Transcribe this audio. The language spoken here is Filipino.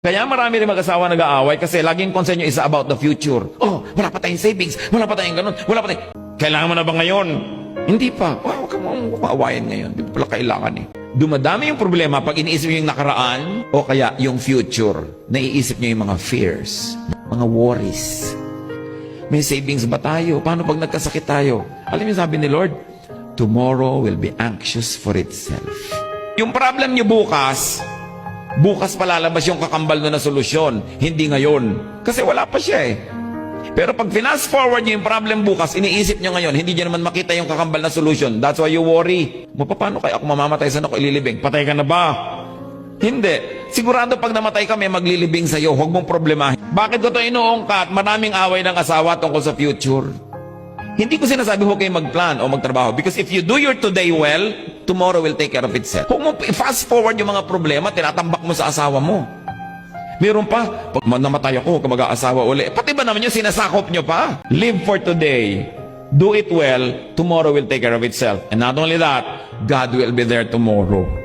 Kaya marami rin mag-asawa nag-aaway kasi laging concern nyo is about the future. Oh, wala pa tayong savings, wala pa tayong ganun, wala pa tayong... Kailangan mo na ba ngayon? Hindi pa. Wow, huwag ka mong maawayan ngayon. Di pa pala kailangan eh. Dumadami yung problema pag iniisip nyo yung nakaraan o kaya yung future. Naiisip nyo yung mga fears, mga worries. May savings ba tayo? Paano pag nagkasakit tayo? Alam niyo sabi ni Lord, tomorrow will be anxious for itself. Yung problem niyo bukas, bukas palalabas yung kakambal na solusyon, hindi ngayon. Kasi wala pa siya eh. Pero pag fast forward niyo yung problem bukas, iniisip niyo ngayon, hindi niyo naman makita yung kakambal na solution. That's why you worry. Mo, paano kaya ako mamamatay? Saan ako ililibing? Patay ka na ba? Hindi. Sigurado pag namatay kami, maglilibing sa'yo. Huwag mong problemahin. Bakit ko ito inuungkat? Maraming away ng asawa tungkol sa future. Hindi ko sinasabi huwag kayong mag-plan o magtrabaho. Because if you do your today well, tomorrow will take care of itself. Huwag mo fast forward yung mga problema, tinatambak mo sa asawa mo. Meron pa, pag namatay ako, ka mag-aasawa uli. Pati ba naman yung sinasakop nyo pa? Live for today. Do it well, tomorrow will take care of itself. And not only that, God will be there tomorrow.